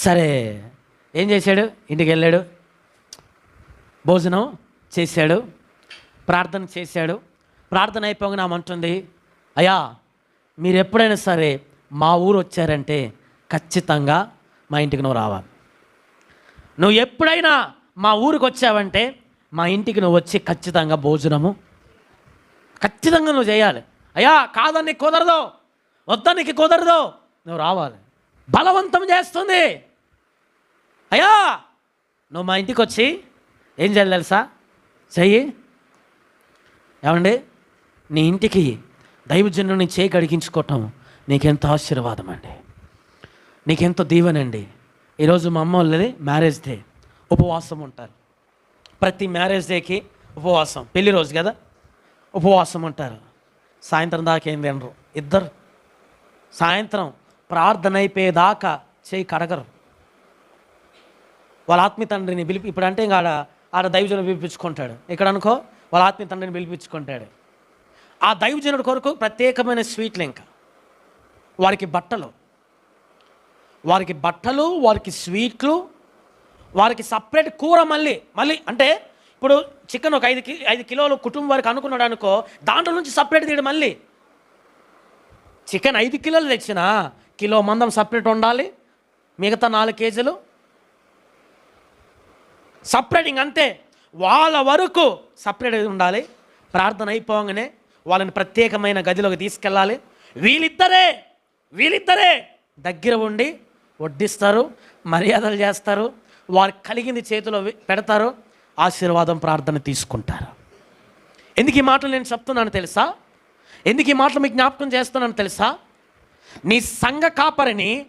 సరే ఏం చేశాడు? ఇంటికి వెళ్ళాడు. భోజనం చేశాడు. ప్రార్థన చేశాడు. ప్రార్థన అయిపోగానే ఆమంటుంది అయ్యా మీరు ఎప్పుడైనా సరే మా ఊరు వచ్చారంటే ఖచ్చితంగా మా ఇంటికి నువ్వు రావాలి. నువ్వు ఎప్పుడైనా మా ఊరికి వచ్చావంటే మా ఇంటికి నువ్వు వచ్చి ఖచ్చితంగా భోజనము ఖచ్చితంగా నువ్వు చేయాలి. అయ్యా కాదని కుదరదు వద్దనికి కుదరదు నువ్వు రావాలి. బలవంతం చేస్తుంది. అయ్యా నువ్వు మా ఇంటికి వచ్చి ఏం చేయాలి తెలుసా? చెయ్యి. ఏమండి? నీ ఇంటికి దైవజనుని చేయి కడిగించుకోవటం నీకెంత ఆశీర్వాదం అండి నీకెంత దీవెనండి. ఈరోజు మా అమ్మ వాళ్ళది మ్యారేజ్ డే ఉపవాసం ఉంటారు. ప్రతి మ్యారేజ్ డేకి ఉపవాసం. పెళ్ళి రోజు కదా? ఉపవాసం ఉంటారు. సాయంత్రం దాకా ఏం తినరు. ఇద్దరు. సాయంత్రం ప్రార్థన అయిపోయేదాకా చేయి కడగరు. వాళ్ళ ఆత్మీయ తండ్రిని పిలిపి ఇప్పుడు అంటే ఇంకా ఆడ ఆడ దైవజనుడు పిలిపించుకుంటాడు. ఇక్కడ అనుకో వాళ్ళ ఆత్మీయ తండ్రిని పిలిపించుకుంటాడు. ఆ దైవజనుడి కొరకు ప్రత్యేకమైన స్వీట్లు ఇంకా వారికి బట్టలు. వారికి బట్టలు వారికి స్వీట్లు వారికి సపరేట్ కూర మళ్ళీ మళ్ళీ అంటే ఇప్పుడు చికెన్ ఒక ఐదు కి ఐదు కిలోలు కుటుంబం వారికి అనుకున్నాడు అనుకో దాంట్లో నుంచి సపరేట్ తీయడం మళ్ళీ. చికెన్ ఐదు కిలోలు తెచ్చినా కిలో మందం సపరేట్ ఉండాలి మిగతా నాలుగు కేజీలు సపరేటింగ్ అంతే. వాళ్ళ వరకు సపరేట్ ఉండాలి? ప్రార్థన అయిపోగానే వాళ్ళని ప్రత్యేకమైన గదిలోకి తీసుకెళ్ళాలి. వీళ్ళిద్దరే వీళ్ళిద్దరే దగ్గర ఉండి వడ్డిస్తారు మర్యాదలు చేస్తారు వారికి కలిగింది చేతిలో పెడతారు ఆశీర్వాదం ప్రార్థన తీసుకుంటారు. ఎందుకు ఈ మాటలు నేను చెప్తున్నాను తెలుసా? ఎందుకు ఈ మాటలు మీకు జ్ఞాపకం చేస్తున్నాను తెలుసా? నీ సంఘ కాపరిని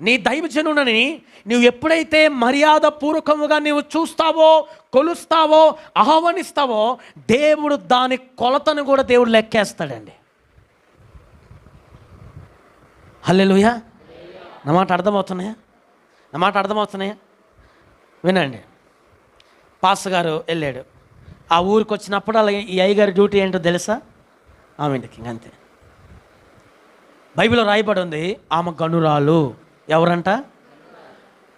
నీ దైవజనుడని నువ్వు ఎప్పుడైతే మర్యాద పూర్వకముగా నీవు చూస్తావో కొలుస్తావో ఆహ్వానిస్తావో దేవుడు దాని కొలతను కూడా దేవుడు లెక్కేస్తాడండి. హల్లెలూయా. నా మాట అర్థమవుతున్నాయా? నా మాట అర్థమవుతున్నాయా? వినండి. పాస్ గారు వెళ్ళాడు. ఆ ఊరికి వచ్చినప్పుడు అలాగే ఈ అయ్యగారి డ్యూటీ ఏంటో తెలుసా? ఆమె ఇంటికి అంతే. బైబిల్లో రాయబడి ఉంది ఆమె గనురాలు. ఎవరంట?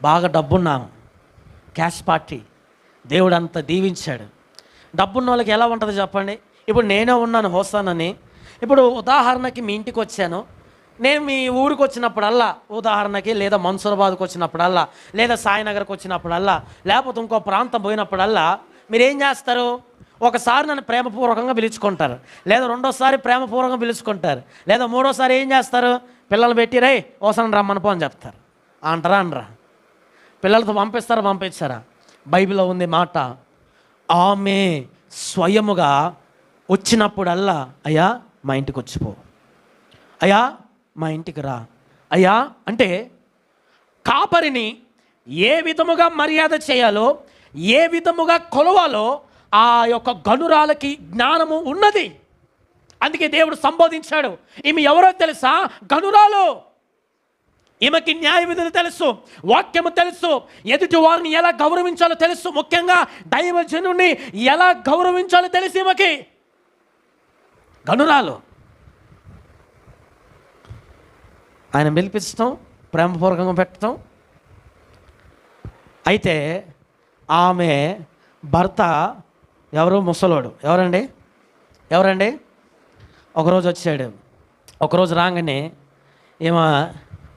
బాగా డబ్బున్నాను. Cash party. దేవుడు అంత దీవించాడు. డబ్బున్న వాళ్ళకి ఎలా ఉంటుంది చెప్పండి? ఇప్పుడు నేనే ఉన్నాను హోస్తానని ఇప్పుడు ఉదాహరణకి మీ ఇంటికి వచ్చాను. నేను మీ ఊరికి వచ్చినప్పుడల్లా ఉదాహరణకి లేదా మన్సూరాబాద్కి వచ్చినప్పుడల్లా లేదా సాయినగర్కి వచ్చినప్పుడల్లా లేకపోతే ఇంకో ప్రాంతం పోయినప్పుడల్లా మీరు ఏం చేస్తారు? ఒకసారి నన్ను ప్రేమపూర్వకంగా పిలుచుకుంటారు. లేదా రెండోసారి ప్రేమపూర్వకంగా పిలుచుకుంటారు. లేదా మూడోసారి ఏం చేస్తారు? పిల్లలు పెట్టి రై ఓసరం రమ్మని అని చెప్తారు. అంటారా అనరా? పిల్లలతో పంపిస్తారా పంపించారా? బైబిల్లో ఉంది మాట ఆమె స్వయముగా వచ్చినప్పుడల్లా అయ్యా మా ఇంటికి వచ్చిపో. అయ్యా మా ఇంటికి రా. అయ్యా అంటే కాపరిని ఏ విధముగా మర్యాద చేయాలో ఏ విధముగా కొలవాలో ఆ యొక్క గనురాలకి జ్ఞానము ఉన్నది. అందుకే దేవుడు సంబోధించాడు. ఈమె ఎవరో తెలుసా? గనురాలు ఈమెకి న్యాయ విధులు తెలుసు వాక్యము తెలుసు ఎదుటి వారిని ఎలా గౌరవించాలో తెలుసు ముఖ్యంగా దైవజనుని ఎలా గౌరవించాలో తెలుసు ఈమెకి. గనురాలు ఆయన పిలిపించటం ప్రేమపూర్వకంగా పెట్టడం. అయితే ఆమె భర్త ఎవరు? ముసలోడు. ఎవరండి? ఎవరండి? ఒకరోజు వచ్చాడు. ఒకరోజు రాగానే ఏమో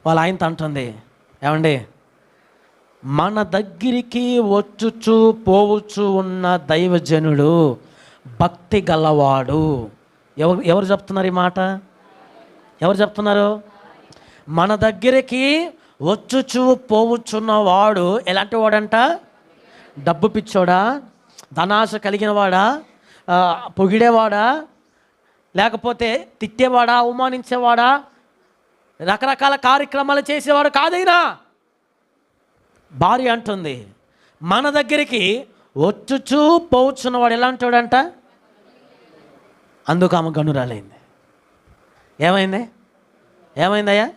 వాళ్ళ ఆయనతో అంటుంది ఏమండి మన దగ్గరికి వచ్చుచు పోవచ్చు ఉన్న దైవజనుడు భక్తి గలవాడు. ఎవరు ఎవరు చెప్తున్నారు ఈ మాట? ఎవరు చెప్తున్నారు? మన దగ్గరికి వచ్చుచు పోవచ్చున్న వాడు ఎలాంటి వాడంట? డబ్బు పిచ్చోడా? ధనాశ కలిగిన వాడా? పొగిడేవాడా? లేకపోతే తిట్టేవాడా అవమానించేవాడా? రకరకాల కార్యక్రమాలు చేసేవాడు కాదైనా? భార్య అంటుంది మన దగ్గరికి వచ్చుచూ పోవచ్చున్నవాడు ఎలా అంటాడంట అందుకు ఆమె గనురాలైంది. ఏమైంది? ఏమైందయ్యా?